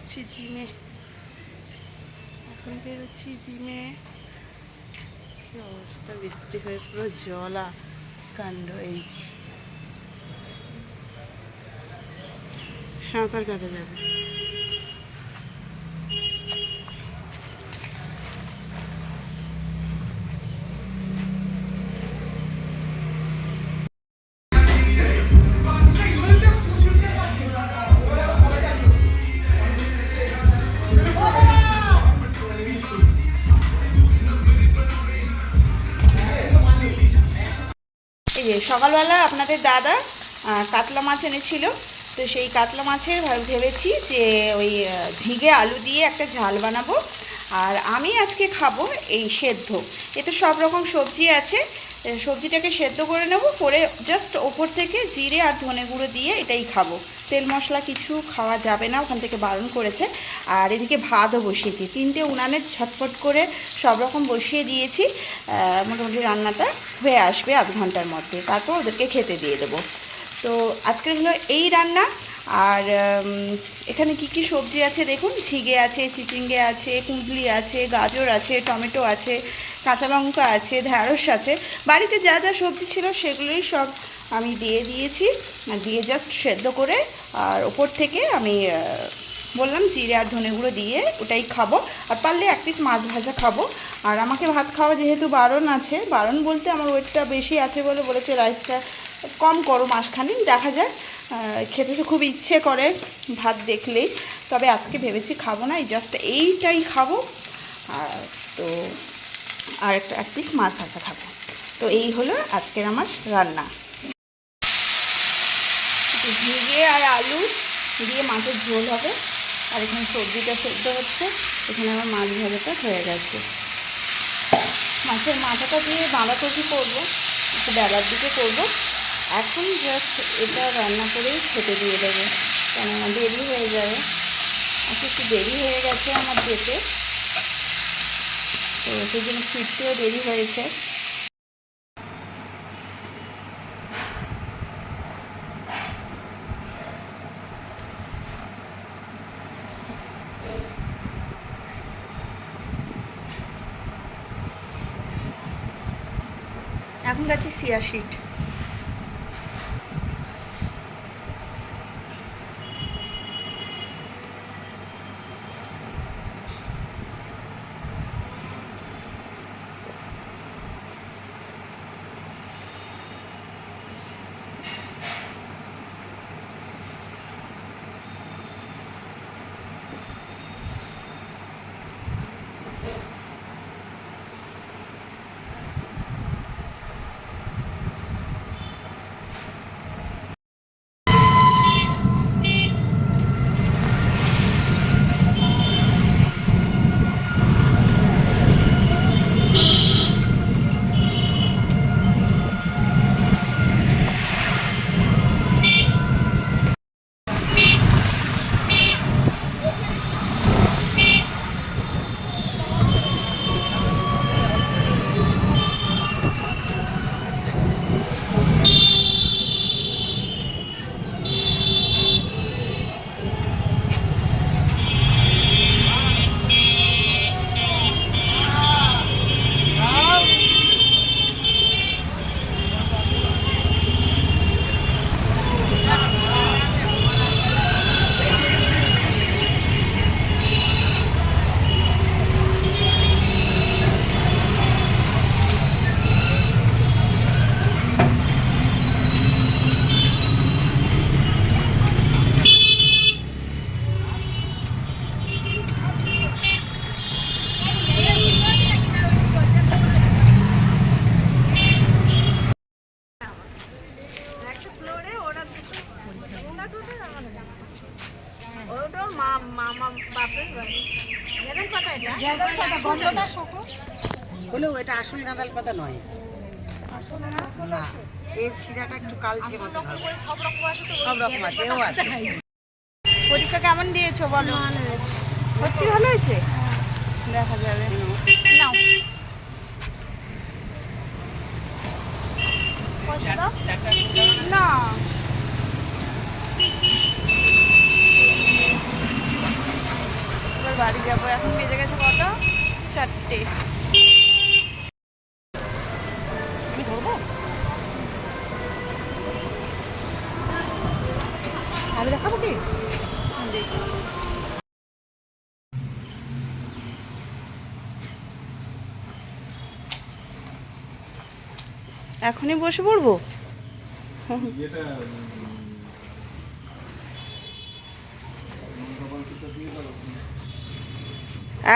বেরোচ্ছি জিমে। এখন বেরোচ্ছি জিমে। কি অবস্থা? বৃষ্টি হয়ে পুরো জলা কাণ্ড, এই যে। সাঁতার কাটা যাবে। সকালবেলা আপনাদের দাদা কাতলা মাছ এনেছিল। তো সেই কাতলা মাছের ভেবেছি যে ওই ঝিঙে আলু দিয়ে একটা ঝাল বানাবো। আর আমি আজকে খাব এই সেদ্ধ। এতে সব রকম সবজি আছে। সবজিটাকে সেদ্ধ করে নেব, করে জাস্ট ওপর থেকে জিরে আর ধনে গুঁড়ো দিয়ে এটাই খাব। তেল মশলা কিছু খাওয়া যাবে না, ওখান থেকে বারণ করেছে। আর এদিকে ভাতও বসিয়েছি। তিনটে উনানে ছটফট করে সব রকম বসিয়ে দিয়েছি। মোটামুটি রান্নাটা হয়ে আসবে আধ ঘণ্টার মধ্যে। তারপর ওদেরকে খেতে দিয়ে দেবো। তো আজকের হলো এই রান্না। আর এখানে কি কি সবজি আছে দেখুন? ঝিঙে আছে, চিচিঙ্গে আছে, কুঁদলি আছে, গাজর আছে, টমেটো আছে, কাঁচা লঙ্কা আছে, ঢ্যাঁড়স আছে। বাড়িতে যা যা সবজি ছিল সেগুলোই সব আমি দিয়ে দিয়েছি। দিয়ে জাস্ট সেদ্ধ করে আর ওপর থেকে আমি বললাম জিরে আর ধনে গুঁড়ো দিয়ে ওটাই খাব। আর পারলে এক পিস মাছ ভাজা খাব। আর আমাকে ভাত খাওয়া যেহেতু বারণ আছে, বারণ বলতে আমার ওয়েটটা বেশি আছে বলে বলেছে রাইসটা কম করো মাসখানিক, দেখা যায় খেতে তো খুব ইচ্ছে করে ভাত দেখলেই। তবে আজকে ভেবেছি খাব না, এই জাস্ট এইটাই খাব। আর তো আর একটা এক পিস মাছ ভাজা খাব। তো এই হলো আজকের আমার রান্না। ঝিঙে আর আলু দিয়ে মাছের ঝোল হবে। আর এখানে সবজিটা সেদ্ধ হচ্ছে। এখানে আমার মাছ ভাজাটা হয়ে গেছে। মাছের মাথাটা দিয়ে বাঁধাকপি করব, একটু বেলার দিকে করব। এখন জাস্ট এটা রান্না করেই খেতে দিয়ে দেবো। কেননা দেরি হয়ে যাবে আজকে একটু দেরি হয়ে গেছে আমার যেতে তো সেই জন্য ফিরতেও দেরি হয়েছে। এখন গেছি সিয়া শিট হলেও এটা? আসল গাঁদাল পাতা নয়। না? এর শিরাটা একটু কালচে হবে। সব রকম আছে এও আছে পরীক্ষা কেমন দিয়েছ বলো? সত্যি ভালো হয়েছে? দেখা যাবে। নাও। পয়সা দাও। না চারটে। আমি ধরবো? আমি দেখাবো কি? এখনই বসে পড়ব এটা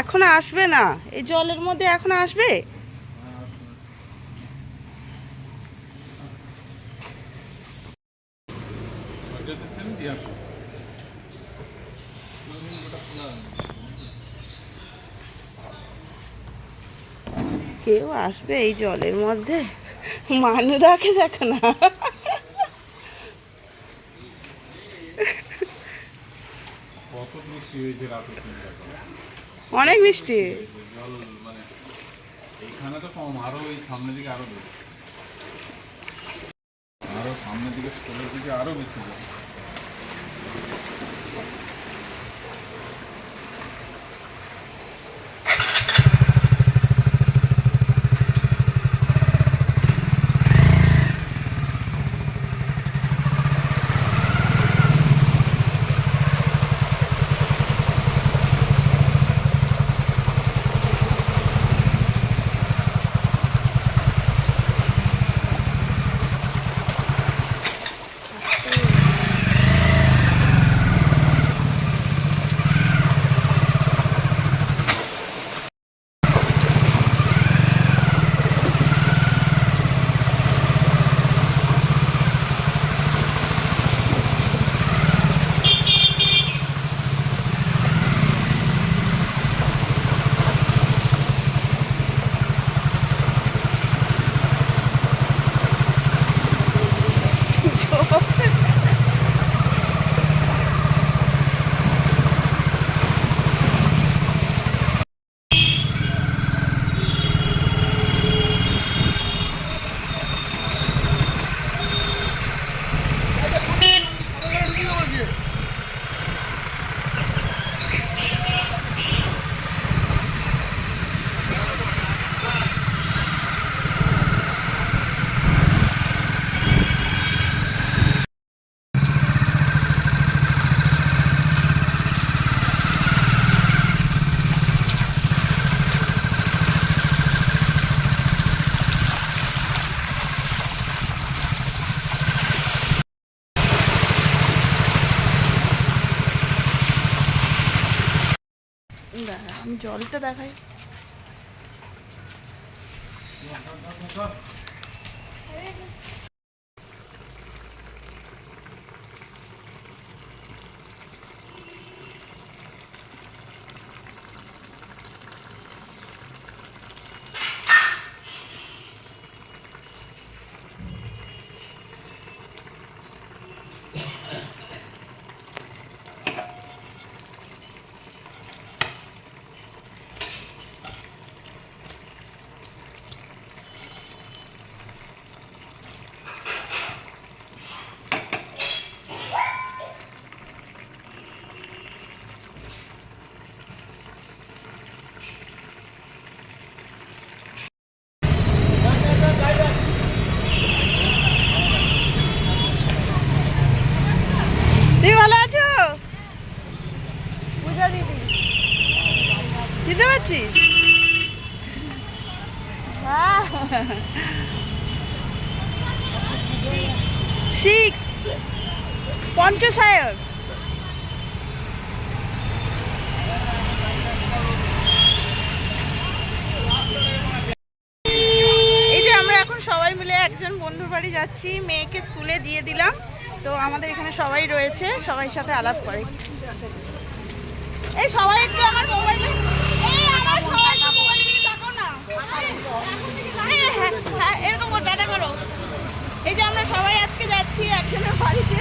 এখন আসবে না। এই জলের মধ্যে এখন আসবে? কেউ আসবে এই জলের মধ্যে? মানুদাকে দেখো না কত বৃষ্টি হয়েছে রাতে তুমি দেখো অনেক বৃষ্টি এইখানে তো কম ওই সামনের দিকে আরও বেশি। আরও সামনের দিকে, স্কুলের দিকে আরও বেশি জল। দাঁড়া, আমি জলটা দেখাই তুমি ভালো আছো পূজা দিদি চিনতে পারছিস? সিক্স পঞ্চসায়র এই যে আমরা এখন সবাই মিলে একজন বন্ধুর বাড়ি যাচ্ছি মেয়েকে স্কুলে দিয়ে দিলাম। তো আমাদের এখানে সবাই রয়েছে সবাই সাথে আলাপ করে। এই সবাই একটু আমার মোবাইলে এই আমার সবাই একটু মোবাইলের দিকে তাকাও না এই, হ্যাঁ, হ্যাঁ, এরকম টাটা করো। এই যে আমরা সবাই আজকে যাচ্ছি একজনের বাড়িতে।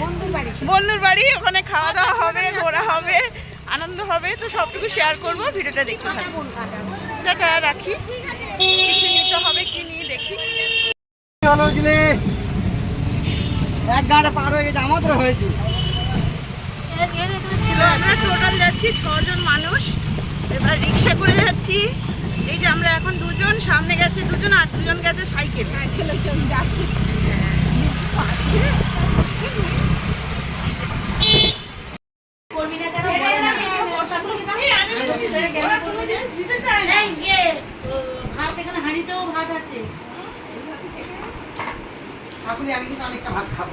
বন্ধুর বাড়ি বন্ধুর বাড়ি ওখানে খাওয়া দাওয়া হবে ঘোরা হবে আনন্দ হবে তো সবটুকু শেয়ার করব ভিডিওটা দেখতে থাকব টাটা রাখি। কিছু নিতে হবে কি নিয়ে দেখি। হলো এক গাড়ি পার হয়ে গেছে আমাদের হয়েছে। ছিল আমরা টোটাল যাচ্ছি ছজন মানুষ। এবার রিক্সা করে যাচ্ছি। এই যে আমরা এখন দুজন সামনে গেছে দুজন আর দুজন গেছে সাইকেল। সাইকেলে যাচ্ছি ভাত এখানে হাঁড়িতেও ভাত আছে আমি কিন্তু অনেকটা ভাত খাব।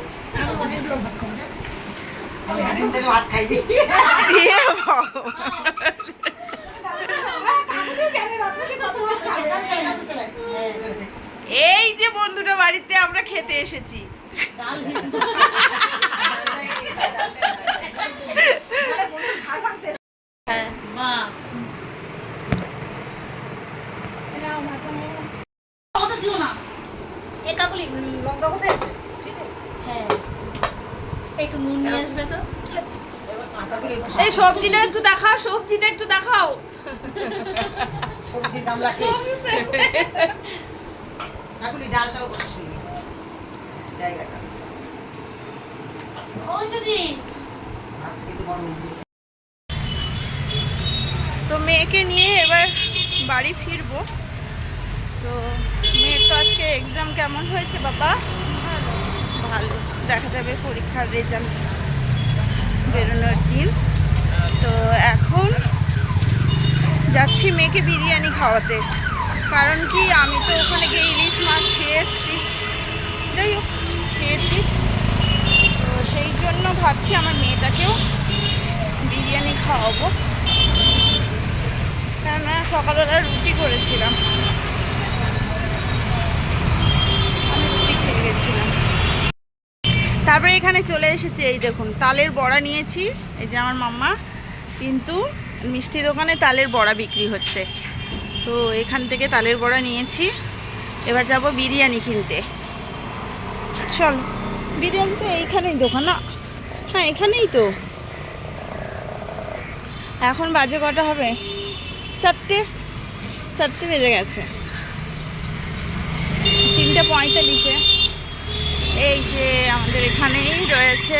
আমি ভাত খাই। এই যে বন্ধুটা বাড়িতে আমরা খেতে এসেছি। হ্যাঁ। এই সবজিটা একটু দেখাও সবজিটা একটু দেখাও। সবজির গামলা শেষ। কাকুলি ডালটাও করে শুনি জায়গাটা। ওই যদি ভাত কিন্তু গরম তো মেয়েকে নিয়ে এবার বাড়ি ফিরবো। তো মেয়ের তো আজকে এক্সাম কেমন হয়েছে বাবা? ভালো। দেখা যাবে পরীক্ষার রেজাল্ট বেরোনোর দিন তো এখন যাচ্ছি মেয়েকে বিরিয়ানি খাওয়াতে। কারণ কি, আমি তো ওখানে গিয়ে ইলিশ মাছ খেয়ে এসেছি। যাই হোক, খেয়েছি। তো সেই জন্য ভাবছি আমার মেয়েটাকেও বিরিয়ানি খাওয়াবো। কেননা সকালবেলা রুটি করেছিলাম। আমি রুটি খেয়ে তারপরে এখানে চলে এসেছি, এই দেখুন, তালের বড়া নিয়েছি। এই যে আমার মাম্মা কিন্তু মিষ্টি দোকানে তালের বড়া বিক্রি হচ্ছে। তো এখান থেকে তালের বড়া নিয়েছি। এবার যাব বিরিয়ানি কিনতে। চল বিরিয়ানি তো এইখানেই দোকান না? হ্যাঁ এখানেই তো। এখন বাজে কটা হবে? চারটে চারটে বেজে গেছে। তিনটে পঁয়তাল্লিশে। এই যে আমাদের এখানেই রয়েছে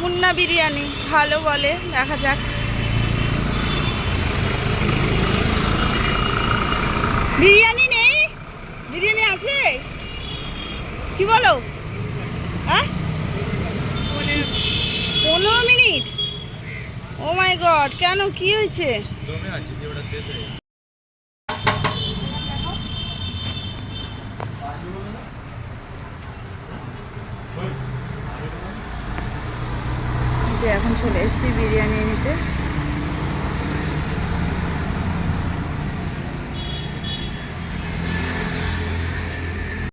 মুন্না বিরিয়ানি ভালো বলে দেখা যাক। বিরিয়ানি নেই? বিরিয়ানি আছে? কি বলো? হ্যাঁ? পনেরো মিনিট? ও মাই গড, কেন? কি হয়েছে? হয়ে। যে এখন চলে এসেছি বিরিয়ানি নিতে।